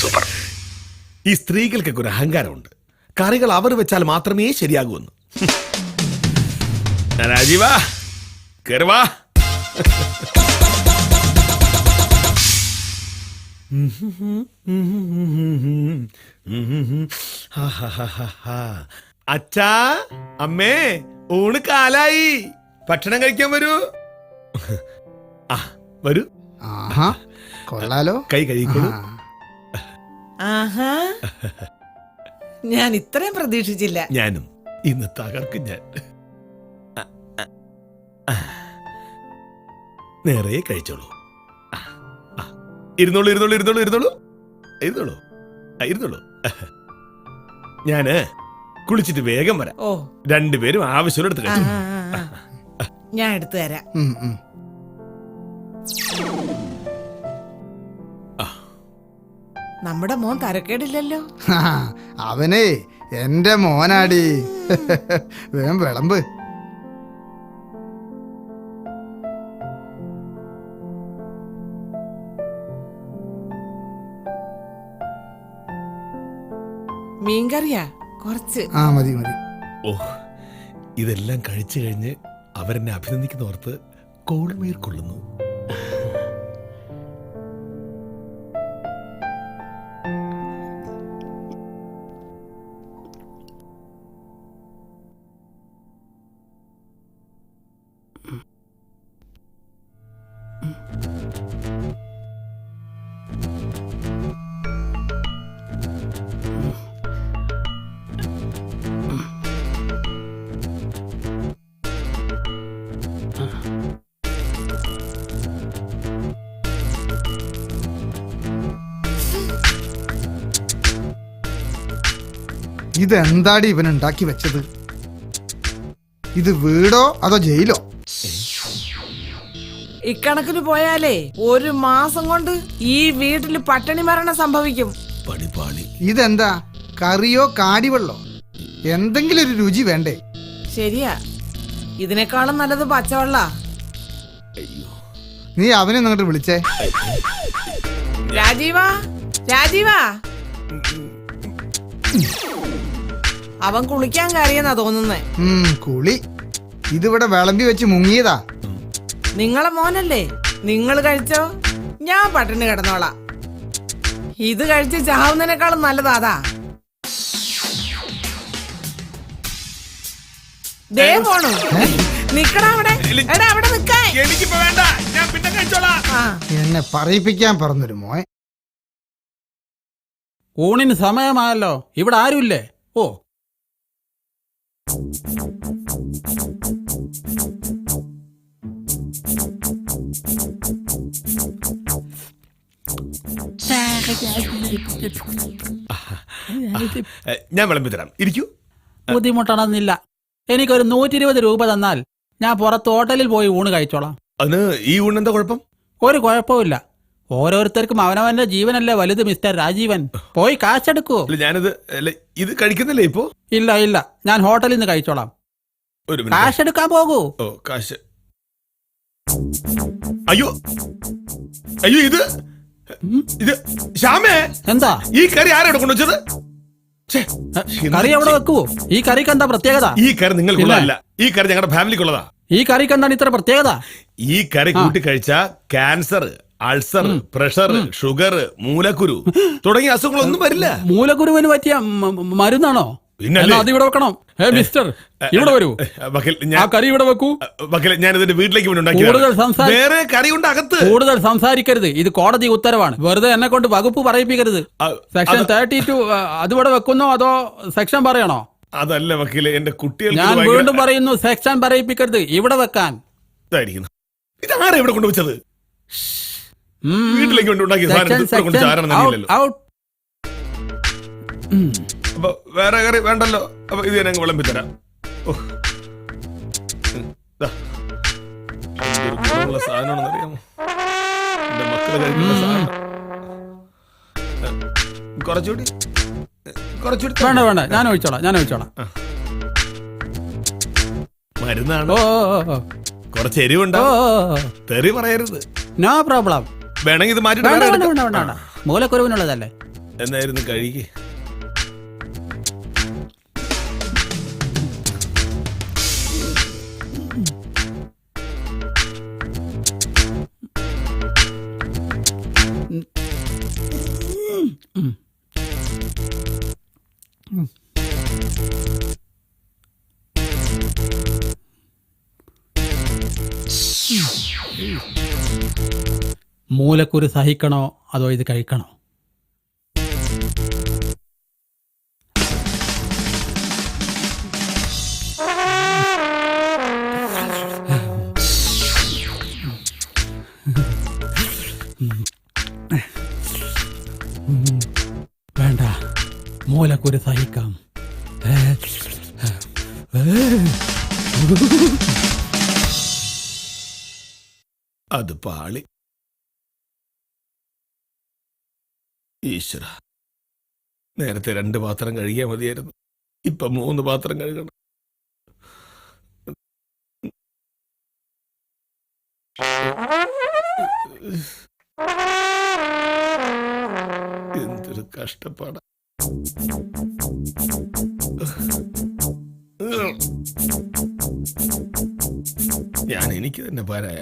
Super. ഈ സ്ത്രീകൾക്കൊക്കെ ഒരു അഹങ്കാരമുണ്ട്. കറികൾ അവർ വെച്ചാൽ മാത്രമേ ശരിയാകൂന്ന് രാജീവാ കയറുവാ അച്ഛാ അമ്മേ ഊണ് കാലായി. ഭക്ഷണം കഴിക്കാൻ വരൂ. ആ വരൂ. ആഹാ കൊള്ളാലോ. കൈ കഴിക്കോളൂ ആ. ആഹാ. ഞാൻ ഇത്രയും പ്രതീക്ഷിച്ചില്ല. ഞാനും. ഇന്ന് തകർക്കും ഞാൻ. നേരെ കഴിച്ചോളൂ. ഇരുന്നോളൂ ഇരുന്നോളൂ ഇരുന്നോളൂ ഇരുന്നോളൂ. ഇരുന്നോളൂ. ഇരുന്നോളൂ. ഞാൻ കുളിച്ചിട്ട് വേഗം വരാം. ഓ. രണ്ടുപേരും ആവശ്യം എടുത്ത് കഴിച്ചു. ഞാൻ എടുത്തു തരാം. നമ്മുടെ മോൻ തരക്കേടില്ലല്ലോ അവനെ അവനേ എന്റെ മോനാടി. വേം വിളമ്പ്. മീൻകറിയാ? കുറച്ച്. ആ മതി മതി. ഓ ഇതെല്ലാം കഴിച്ചു കഴിഞ്ഞ് അവരെന്നെ അഭിനന്ദിക്കുന്ന ഓർത്ത് കോൾമേർ കൊള്ളുന്നു. ഇതെന്താടി ഇവൻ ഉണ്ടാക്കി വെച്ചത്? ഇത് വീടോ അതോ ജയിലോ? ഇക്കണക്കിന് പോയാലേ ഒരു മാസം കൊണ്ട് ഈ വീട്ടിൽ പട്ടിണി മരണം സംഭവിക്കും. പണിപ്പാളി ഇതെന്താ? കറിയോ കാടിവെള്ളോ എന്തെങ്കിലും ഒരു രുചി വേണ്ടേ? ശരിയാ. ഇതിനേക്കാളും നല്ലത് പച്ചവെള്ള. നീ അവനെ അങ്ങോട്ട് വിളിച്ചേ. രാജീവാ രാജീവാ. അവൻ കുളിക്കാൻ കയറിയെന്നാ തോന്നുന്നേ. ഉം കുളി. ഇതിവിടെ വിളമ്പി വെച്ച് മുങ്ങിയതാ. നിങ്ങളെ മോനല്ലേ? നിങ്ങൾ കഴിച്ചോ? ഞാൻ പട്ടിണി കിടന്നോളാം. ഇത് കഴിച്ച് ചാവുന്നതിനേക്കാളും നല്ലതാ അതാ. ദേ പോണു നിക്കടാ അവിടെ. എടാ അവിടെ നിക്കാൻ എനിക്കിപ്പോ വേണ്ട. ഞാൻ പിന്നെ കഴിച്ചോളാം. ആ. എന്നെ പറയിപ്പിക്കാൻ പറഞ്ഞൊരു മോൻ. ഊണിന് സമയമായല്ലോ. ഇവിടെ ആരുമില്ലേ? ഓ ഞാൻ വിളമ്പി തരാം. ഇരിക്കൂ. ബുദ്ധിമുട്ടണമെന്നില്ല എനിക്കൊരു നൂറ്റി ഇരുപത് രൂപ തന്നാൽ ഞാൻ പുറത്ത് ഹോട്ടലിൽ പോയി ഊണ് കഴിച്ചോളാം. അതിന് ഈ ഊണ് എന്താ കുഴപ്പം? ഒരു കുഴപ്പമില്ല ഓരോരുത്തർക്കും അവനവന്റെ ജീവനല്ലേ വലുത് മിസ്റ്റർ രാജീവൻ? പോയി കാശെടുക്കൂ. ഞാനിത് ഇത് കഴിക്കുന്നില്ലേ ഇപ്പോ? ഇല്ല ഇല്ല. ഞാൻ ഹോട്ടലിൽ നിന്ന് കഴിച്ചോളാം. കാശെടുക്കാൻ പോകൂ. ഓ കാശ്. അയ്യോ അയ്യോ ഇത് ഇത് ശ്യാമേ? എന്താ? ഈ കറി ആരാണ് കൊണ്ടുവച്ചത്? കറി എവിടെ വെക്കുവോ? ഈ കറിക്ക് എന്താ പ്രത്യേകത? ഈ കറി നിങ്ങൾക്കുള്ളതല്ല ഈ കറി ഞങ്ങളുടെ ഫാമിലിക്കുള്ളതാ. ഈ കറിക്ക് എന്താണ് ഇത്ര പ്രത്യേകത? ഈ കറി കൂട്ടി കഴിച്ച ക്യാൻസർ. അൾസർ പ്രഷർ ഷുഗർ മൂലക്കുരു തുടങ്ങിയ അസുഖങ്ങളൊന്നും വരില്ല. മൂലക്കുരുവിന് പറ്റിയ മരുന്നാണോ? അത് ഇവിടെ വെക്കണം. ഏ മിസ്റ്റർ ഇവിടെ വരൂ. ആ കറി ഇവിടെ വെക്കൂ. ഞാൻ ഇതിന്റെ വീട്ടിലേക്ക് കൂടുതൽ വേറെ കറി ഉണ്ട് അകത്ത്. കൂടുതൽ സംസാരിക്കരുത്. ഇത് കോടതി ഉത്തരവാണ്. വെറുതെ എന്നെ കൊണ്ട് വകുപ്പ് പറയിപ്പിക്കരുത്. സെക്ഷൻ തേർട്ടി ടു അതിവിടെ വെക്കുന്നോ അതോ സെക്ഷൻ പറയണോ? അതല്ല വക്കീലെ എന്റെ കുട്ടികൾ ഞാൻ വീണ്ടും പറയുന്നു സെക്ഷൻ പറയിപ്പിക്കരുത്. ഇവിടെ വെക്കാൻ. ഇതായിരിക്കുന്നു. ഇതാരാ ഇവിടെ കൊണ്ടുവച്ചത്. വീട്ടിലേക്ക് വേണ്ടി ഉണ്ടാക്കിയ സാധനം സെക്ഷൻ ഇത് ഇവിടെ കൊണ്ട് ചാരണം ഔട്ട്. തന്നെയല്ലല്ലോ അപ്പൊ വേറെ കറി വേണ്ടല്ലോ? അപ്പൊ ഇത് ഞാൻ അങ്ങ് വിളമ്പി തരാം. ഓ. ഉം, ദാ. എന്തൊരു ഗുണമുള്ള സാധനമാണെന്ന് അറിയാമോ? എന്റെ മക്കൾ കഴിക്കുന്ന സാധനം. ഏ, കുറച്ചുകൂടി ഏ, കുറച്ചുകൂടി വേണ്ട വേണ്ട. ഞാൻ ഒഴിച്ചോളാം ഞാൻ ഒഴിച്ചോളാം. മരുന്നാണ്. ഓ ഓ, ഓ, ഓ. കുറച്ച് ഓ ഓ, ഓ. തെറി പറയരുത്. നോ പ്രോബ്ലം വേണമെങ്കിൽ ഇത് മാറ്റി വേണ്ട എന്തായിരുന്നു വേണ്ട എടുക്കാം. വേണ്ട വേണ്ട വേണ്ട. മൂലക്കുരുവിനുള്ളതല്ലേ എന്നായിരുന്നു കഴുകി. മൂലക്കുരു സഹിക്കണോ അതോ ഇത് കഴിക്കണോ? വേണ്ട. മൂലക്കുരു സഹിക്കാം. അത് പാളി. ഈശ്വര. നേരത്തെ രണ്ട് പാത്രം കഴുകിയാൽ മതിയായിരുന്നു. ഇപ്പൊ മൂന്ന് പാത്രം കഴുകണം. എന്തൊരു കഷ്ടപ്പാടാ. ഞാൻ എനിക്ക് തന്നെ പാരായ